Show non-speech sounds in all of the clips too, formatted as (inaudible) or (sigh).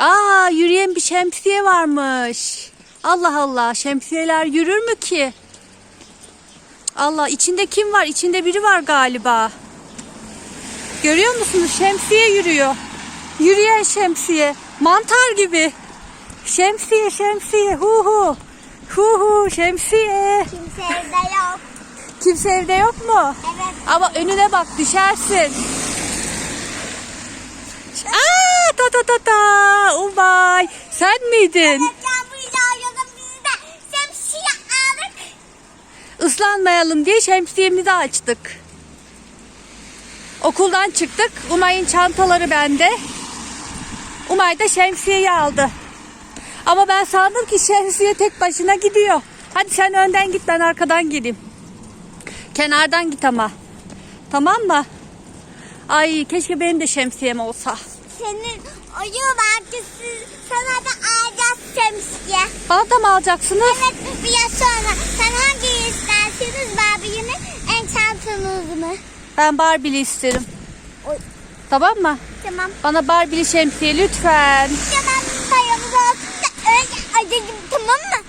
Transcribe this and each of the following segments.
Aa yürüyen bir şemsiye varmış. Allah Allah şemsiyeler yürür mü ki? Allah içinde kim var? İçinde biri var galiba. Görüyor musunuz? Şemsiye yürüyor. Yürüyen şemsiye. Mantar gibi. Şemsiye şemsiye. Hu hu. Hu hu şemsiye. Kimse evde yok. Kimse evde yok mu? Evet. Ama önüne bak düşersin. Sen miydin? Yağmur yağıyordu biz de şemsiye aldık. Islanmayalım diye şemsiyemizi açtık. Okuldan çıktık. Umay'ın çantaları bende. Umay da şemsiyeyi aldı. Ama ben sandım ki şemsiye tek başına gidiyor. Hadi sen önden git ben arkadan gideyim. Kenardan git ama. Tamam mı? Ay keşke benim de şemsiyem olsa. Senin oyun markası sana da alacağız şemsiye. Bana da mı alacaksınız? Evet bir yıl sonra. Sen hangi isterseniz Barbie'yi mi en çantanız mı? Ben Barbie'li isterim. Oy. Tamam mı? Tamam. Bana Barbie'li şemsiye lütfen. Tamam payamız olsun da öyle acıcım tamam mı?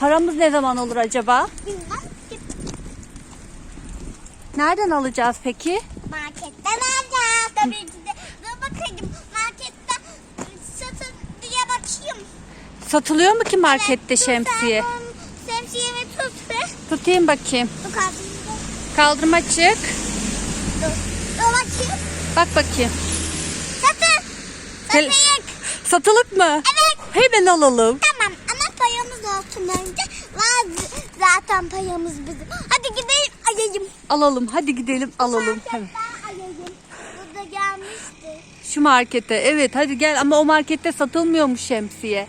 Paramız ne zaman olur acaba? Bilmem Nereden alacağız peki? marketten alacağız. Tabii ki de. Dur bakayım marketten satın diye bakayım. Satılıyor mu ki markette Evet, sen şemsiye? bunu Şemsiyemi tut. Tutayım bakayım. Dur. Kaldırma çık. Dur. Dur bakayım. Bak bakayım. Satın. Satayım. Satılık mı? Evet. Hemen alalım. Tamam ama payamız olsun önce. Var zaten payamız bizim. Hadi gidelim ayayım. Alalım. Hadi gidelim alalım. Hemen. Şu markete. Evet hadi gel ama o markette satılmıyormuş şemsiye.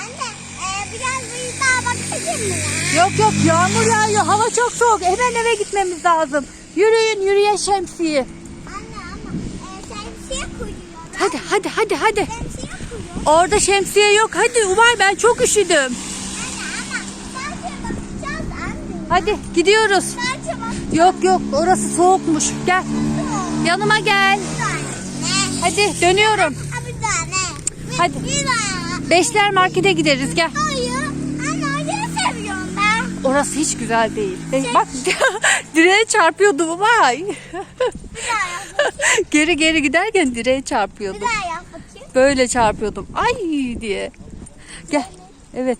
Anne e, biraz bir daha bakayım mı ya? Yok yok yağmur yağıyor. Hava çok soğuk. Hemen eve gitmemiz lazım. Yürüyün yürüyen şemsiye. Anne ama e, şemsiye. Hadi hadi hadi hadi. Şemsiye. Orada şemsiye yok. Hadi Umay ben çok üşüdüm. Anne ama sadece bakacağız anne. Hadi gidiyoruz. Sadece bakacağız. Yok yok orası soğukmuş. Gel yanıma gel. Hadi dönüyorum. Bir tane. Hadi. Beşler markete gideriz gel. Hayır. Orası hiç güzel değil. E, bak (laughs) direğe çarpıyordum bakayım. (laughs) geri geri giderken direğe çarpıyordum. Böyle çarpıyordum. Ay diye. Gel. Evet.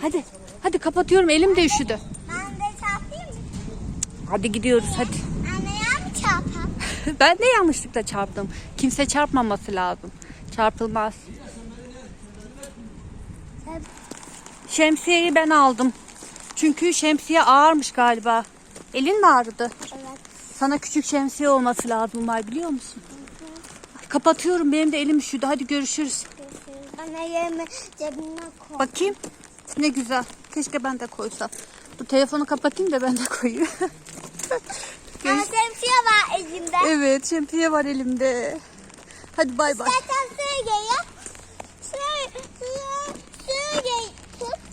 Hadi. Hadi kapatıyorum. Elim de üşüdü. Ben de çarpayım mı? Hadi gidiyoruz hadi. Anne çarpam? (laughs) ben de yanlışlıkla çarptım. Kimse çarpmaması lazım. Çarpılmaz. Şemsiyeyi ben aldım. Çünkü şemsiye ağırmış galiba. Elin mi ağrıdı? Evet. Sana küçük şemsiye olması lazım var biliyor musun? Kapatıyorum benim de elim üşüdü. Hadi görüşürüz. Anne yerimi cebime koy. Bakayım. Ne güzel. Keşke ben de koysam. Dur telefonu kapatayım da ben de koyayım. (laughs) Ama şemsiye var elinde. evet şemsiye var elimde. Hadi bay bay. Zaten Sürge'ye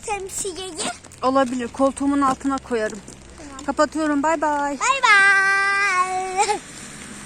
tut şemsiyeyi. Olabilir. Koltuğumun altına koyarım. Kapatıyorum. Bay bay. Bay bay.